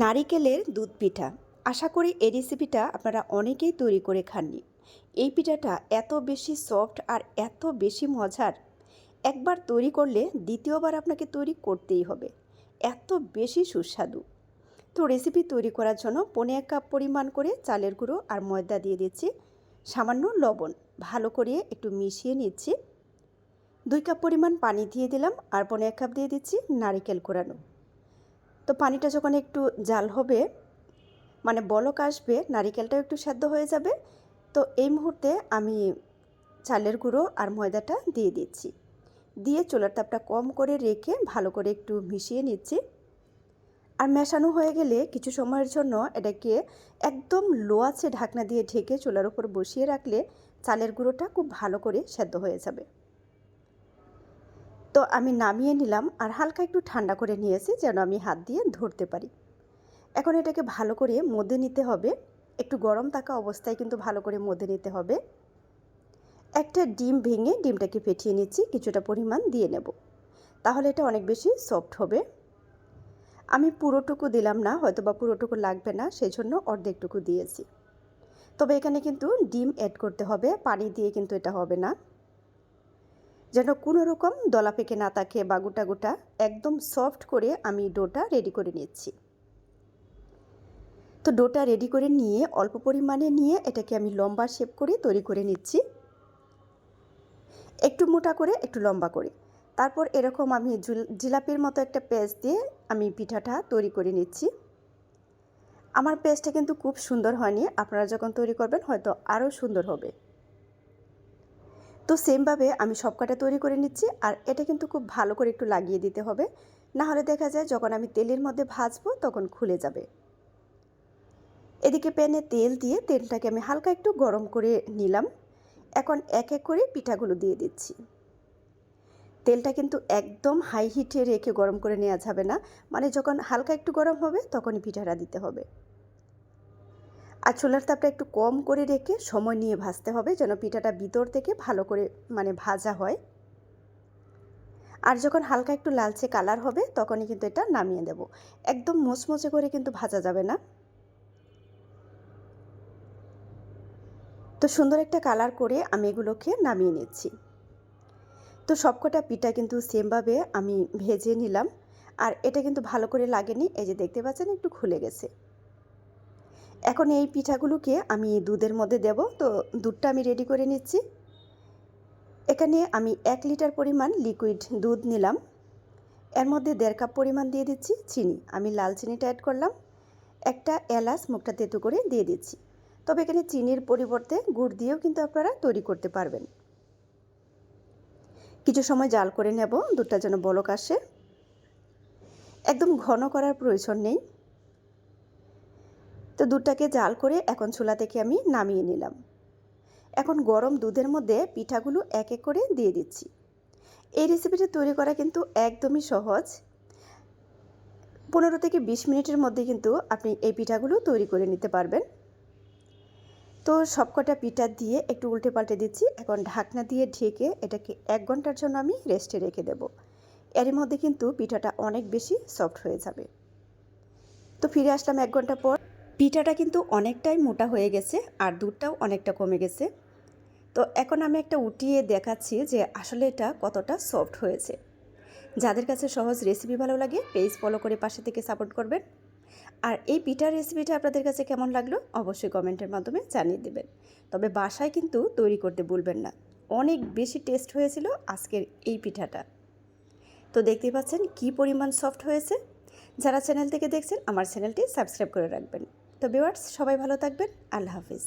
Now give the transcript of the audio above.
নারিকেলের দুধ পিঠা। আশা করি এই রেসিপিটা আপনারা অনেকেই তৈরি করে খাননি। এই পিঠাটা এত বেশি সফট আর এত বেশি মজার। একবার তৈরি করলে দ্বিতীয়বার আপনাকে তৈরি করতেই হবে। এত বেশি সুস্বাদু। তো রেসিপি তৈরি করার জন্য পনে এক কাপ পরিমাণ করে চালের গুঁড়ো আর ময়দা দিয়ে দিচ্ছি। সামান্য লবণ ভালো করে একটু মিশিয়ে নিচ্ছি। দুই কাপ পরিমাণ পানি দিয়ে দিলাম আর পনে এক কাপ দিয়ে দিচ্ছি নারিকেল কোরানো। তো পানিটা যখন একটু জাল হবে মানে বলক আসবে, নারিকেলটাও একটু সেদ্ধ হয়ে যাবে, তো এই মুহূর্তে আমি চালের গুঁড়ো আর ময়দাটা দিয়ে দিচ্ছি। দিয়ে চুলার তাপটা কম করে রেখে ভালো করে একটু মিশিয়ে নিচ্ছি। আর মেশানো হয়ে গেলে কিছু সময়ের জন্য এটাকে একদম লো আছে ঢাকনা দিয়ে ঢেকে চুলার উপর বসিয়ে রাখলে চালের গুঁড়োটা খুব ভালো করে সেদ্ধ হয়ে যাবে। তো আমি নামিয়ে নিলাম আর হালকা একটু ঠান্ডা করে নিয়েছি যেন আমি হাত দিয়ে ধরতে পারি। এখন এটাকে ভালো করে মধ্যে নিতে হবে। একটু গরম থাকা অবস্থায় কিন্তু ভালো করে মধ্যে নিতে হবে। একটা ডিম ভেঙে ডিমটাকে ফেটিয়ে নিচ্ছি, কিছুটা পরিমাণ দিয়ে নেব। তাহলে এটা অনেক বেশি সফট হবে। আমি পুরোটুকু দিলাম না হয়তো বা পুরোটুকু লাগবে না সেই জন্য অর্ধেকটুকু দিয়েছি। তবে এখানে কিন্তু ডিম অ্যাড করতে হবে, পানি দিয়ে কিন্তু এটা হবে না। যেন কোনো রকম দলা পেকে না থাকে বা গোটা গোটা একদম সফট করে আমি ডোটা রেডি করে নিচ্ছি। তো ডোটা রেডি করে নিয়ে, অল্প পরিমাণে নিয়ে এটাকে আমি লম্বা শেপ করে তৈরি করে নিচ্ছি। একটু মোটা করে, একটু লম্বা করে। তারপর এরকম আমি জিলাপির মতো একটা পেস্ট দিয়ে আমি পিঠাটা তৈরি করে নিচ্ছি। আমার পেস্টটা কিন্তু খুব সুন্দর হয়নি, আপনারা যখন তৈরি করবেন হয়তো আরও সুন্দর হবে। তো সেমভাবে আমি সব কটা তৈরি করে নিচ্ছি আর এটা কিন্তু খুব ভালো করে একটু লাগিয়ে দিতে হবে। না হলে দেখা যায় যখন আমি তেলের মধ্যে ভাজবো তখন খুলে যাবে। এদিকে প্যানে তেল দিয়ে তেলটাকে আমি হালকা একটু গরম করে নিলাম। এখন এক এক করে পিঠাগুলো দিয়ে দিচ্ছি। তেলটা কিন্তু একদম হাই হিটে রেখে গরম করে নেওয়া যাবে না। মানে যখন হালকা একটু গরম হবে তখনই পিঠাটা দিতে হবে। আর চুলার তাপটা একটু কম করে রেখে সময় নিয়ে ভাজতে হবে যেন পিঠাটা ভিতর থেকে ভালো করে মানে ভাজা হয়। আর যখন হালকা একটু লালচে কালার হবে তখনই কিন্তু এটা নামিয়ে দেব। একদম মোচমোচে করে কিন্তু ভাজা যাবে না। তো সুন্দর একটা কালার করে আমি এগুলোকে নামিয়ে নিচ্ছি। তো সবকটা পিঠা কিন্তু সেমভাবে আমি ভেজে নিলাম। আর এটা কিন্তু ভালো করে লাগেনি, এই যে দেখতে পাচ্ছেন একটু খুলে গেছে। এখন এই পিঠাগুলোকে আমি দুধের মধ্যে দেব। তো দুধটা আমি রেডি করে নিচ্ছি। এখানে আমি এক লিটার পরিমাণ লিকুইড দুধ নিলাম। এর মধ্যে দেড় কাপ পরিমাণ দিয়ে দিচ্ছি চিনি। আমি লাল চিনিটা অ্যাড করলাম। একটা এলাচ মুখটা তেঁতু করে দিয়ে দিচ্ছি। তবে এখানে চিনির পরিবর্তে গুড় দিয়েও কিন্তু আপনারা তৈরি করতে পারবেন। কিছু সময় জাল করে নেব। দুধটা যেন বলক আসে। একদম ঘন করার প্রয়োজন নেই। তো দুধটাকে জাল করে এখন চুলা থেকে আমি নামিয়ে নিলাম। এখন গরম দুধের মধ্যে পিঠাগুলো এক এক করে দিয়ে দিচ্ছি। এই রেসিপিটা তৈরি করা কিন্তু একদমই সহজ। পনেরো থেকে বিশ মিনিটের মধ্যে কিন্তু আপনি এই পিঠাগুলো তৈরি করে নিতে পারবেন। তো সবকটা পিঠা দিয়ে একটু উল্টে পাল্টে দিচ্ছি। এখন ঢাকনা দিয়ে ঢেকে এটাকে এক ঘণ্টার জন্য আমি রেস্টে রেখে দেব। এর মধ্যে কিন্তু পিঠাটা অনেক বেশি সফট হয়ে যাবে। তো ফিরে আসলাম এক ঘণ্টা পর। পিঠাটা কিন্তু অনেকটাই মোটা হয়ে গেছে আর দুধটাও অনেকটা কমে গেছে। তো এখন আমি একটা উঠিয়ে দেখাচ্ছি যে আসলে এটা কতটা সফট হয়েছে। যাদের কাছে সহজ রেসিপি ভালো লাগে পেজ ফলো করে পাশে থেকে সাপোর্ট করবেন। আর এই পিঠার রেসিপিটা আপনাদের কাছে কেমন লাগল অবশ্যই কমেন্টের মাধ্যমে জানিয়ে দেবেন। তবে বাসায় কিন্তু তৈরি করতে ভুলবেন না। অনেক বেশি টেস্ট হয়েছিল আজকের এই পিঠাটা। তো দেখতেই পাচ্ছেন কি পরিমাণ সফট হয়েছে। যারা চ্যানেল থেকে দেখছেন, আমার চ্যানেলটি সাবস্ক্রাইব করে রাখবেন। তো বিওয়ার্স সবাই ভালো থাকবেন। আল্লাহ হাফিজ।